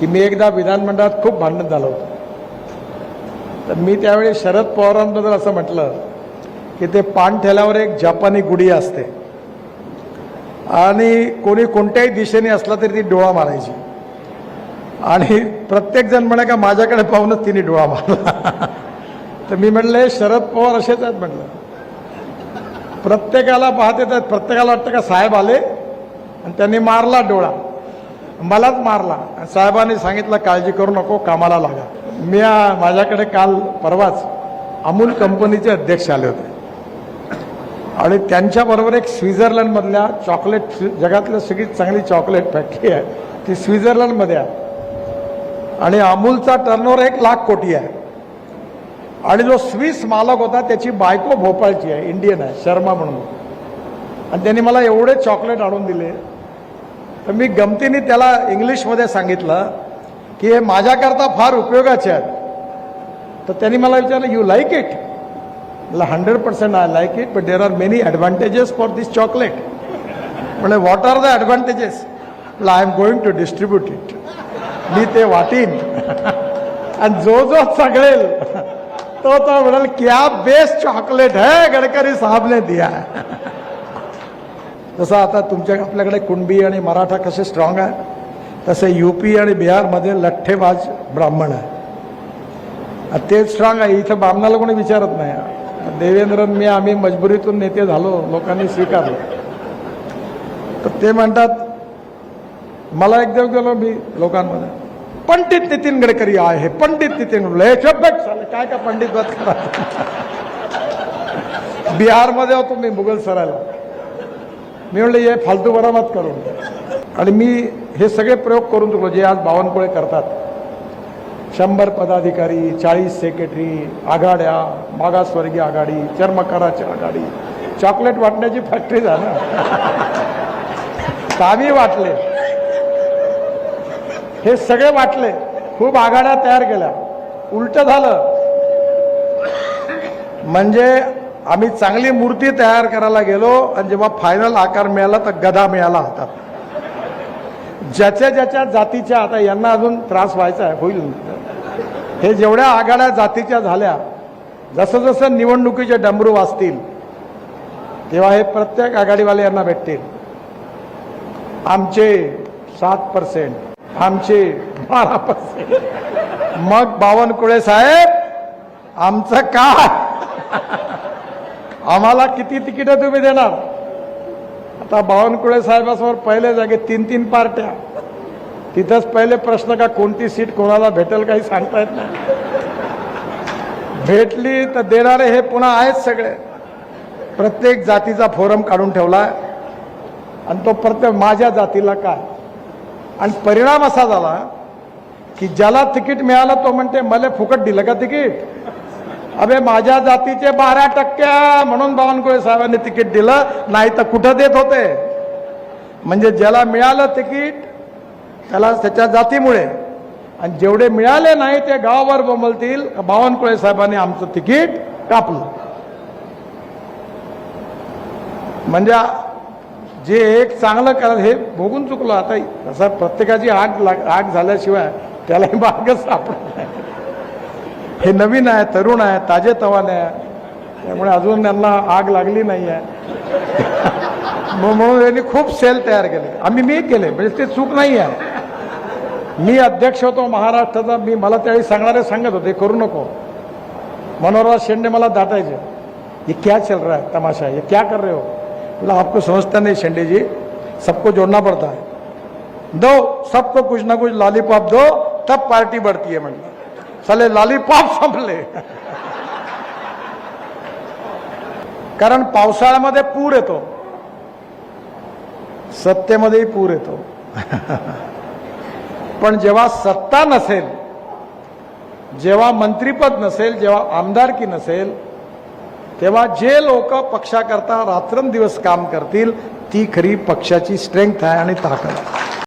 की मी एकदा विधानमंडळात खूप भांडण झालं होतं. तर मी त्यावेळी शरद पवारांबद्दल असं म्हटलं की ते पान ठेल्यावर एक जपानी गुढी असते. आणि कोणी कोणत्याही दिशेने असला तरी ती डोळा मारायची. आणि प्रत्येकजण म्हणे का माझ्याकडे पाहूनच तिने डोळा मारला. तर मी म्हटलं हे शरद पवार असेच आहेत म्हटलं. प्रत्येकाला पाहत येतात प्रत्येकाला वाटतं का साहेब आले आणि त्यांनी मारला डोळा. मलाच मारला. साहेबांनी सांगितलं काळजी करू नको कामाला लागा. मी माझ्याकडे काल परवाच अमूल कंपनीचे अध्यक्ष आले होते. आणि त्यांच्याबरोबर एक स्वित्झर्लंडमधल्या चॉकलेट जगातलं सगळीत चांगली चॉकलेट फॅक्टरी आहे. ती स्वित्झर्लंडमध्ये आहे. आणि अमूलचा टर्नओव्हर एक लाख कोटी आहे. आणि जो स्विस मालक होता त्याची बायको भोपाळची आहे इंडियन आहे शर्मा म्हणून. आणि त्यांनी मला एवढे चॉकलेट आणून दिले. तर मी गमतीने त्याला इंग्लिशमध्ये सांगितलं की हे माझ्याकरता फार उपयोगाचे आहेत. तर त्यांनी मला विचारलं यू लाईक इट मला hundred percent I like it but there are many advantages for this chocolate म्हणजे व्हॉट आर द ॲडव्हान्टेजेस म्हटलं I am going to distribute it मी ते वाटीन. आणि जो जो सगळेल तो तो म्हणाल क्या बेस्ट चॉकलेट है गडकरी साहब ने दिया जसं आता तुमच्या आपल्याकडे कुणबी आणि मराठा कसे स्ट्रॉंग आहे तसे युपी आणि बिहारमध्ये लठ्ठेबाज ब्राह्मण आहे. तेच स्ट्रॉंग आहे. इथं ब्राह्मणाला कोणी विचारत नाही. देवेंद्र मी आम्ही मजबुरीतून नेते झालो लोकांनी स्वीकारलं. तर ते म्हणतात मला एकदम गेलो मी लोकांमध्ये. पंडित नितीन गडकरी आहे. पंडित नितीन हे काय का पंडित बात करा बिहारमध्ये होतो मी मुघल सरायला. मी म्हणलं हे फालतू बरामात करून. आणि मी हे सगळे प्रयोग करून चुकलो जे आज बावनकुळे करतात. शंभर पदाधिकारी चाळीस सेक्रेटरी आघाड्या मागासवर्गीय आघाडी चर्मकाराची आघाडी. चॉकलेट वाटण्याची फॅक्टरी झालं कामी वाटले. हे सगळे वाटले. खूप आघाड्या तयार केल्या. उलट झालं. म्हणजे आम्ही चांगली मूर्ती तयार करायला गेलो आणि जेव्हा फायनल आकार मिळाला तर गदा मिळाला हातात ज्याच्या ज्याच्या जातीच्या आता यांना अजून त्रास व्हायचा आहे होईल. हे जेवढ्या आघाड्या जातीच्या झाल्या जसं जसं निवडणुकीचे डमरू वाचतील तेव्हा हे प्रत्येक आघाडीवाले यांना भेटतील. आमचे सात पर्सेंट आमचे बारा पर्सेंट मग बावनकुळे साहेब आमचं काय? आम्हाला किती तिकीट तुम्ही देणार? आता बावनकुळे साहेबासमोर पहिले जागे तीन तीन पार्ट्या. तिथंच पहिले प्रश्न का कोणती सीट कोणाला भेटेल काही सांगता येत नाही. भेटली तर देणारे हे पुन्हा आहेत सगळे. प्रत्येक जातीचा फोरम काढून ठेवला. आणि तो प्रत्येक माझ्या जातीला काय? आणि परिणाम असा झाला की ज्याला तिकीट मिळालं तो म्हणते मला फुकट दिलं का तिकीट? अबे माझ्या जातीचे बारा टक्के म्हणून बावनकुळे साहेबांनी तिकीट दिलं नाही तर कुठं देत होते? म्हणजे ज्याला मिळालं तिकीट त्याला त्याच्या जातीमुळे. आणि जेवढे मिळाले नाही ते गावावर बोंबलतील. बावनकुळे साहेबांनी आमचं तिकीट कापलं. म्हणजे जे एक चांगलं करा हे भोगून चुकलं. आता तसा प्रत्येकाची आग लाग आग झाल्याशिवाय त्यालाही मार्ग सापडत नाही. हे नवीन आहे तरुण आहे ताजे तवाने आहे. त्यामुळे अजून त्यांना आग लागली नाही आहे म्हणून त्यांनी खूप सेल तयार केले. आम्ही मी केले म्हणजे ते चूक नाही आहे मी अध्यक्ष होतो महाराष्ट्राचा मी मला त्यावेळी सांगणारे सांगत होते करू नको. मनोहरराज शेंडे मला दाटायचे. ये क्या चल रहा है तमाशा? ये क्या कर रहे हो? बोला आपको समझता नहीं शेंडे जी. सबको जोड़ना पड़ता है. दो सबको कुछ ना कुछ लॉलीपॉप दो तब पार्टी बढ़ती है म्हणलं. साले लॉलीपॉप संपले. कारण पावसाळ्यामध्ये पूर येतो. सत्तेमध्येही पूर येतो. पण जेव्हा सत्ता नसेल जेव्हा मंत्रीपद नसेल जेव्हा आमदारकी नसेल तेव्हा जे लोक पक्षाकरता रात्रंदिवस काम करतील ती खरी पक्षाची स्ट्रेंथ आहे आणि ताकद आहे.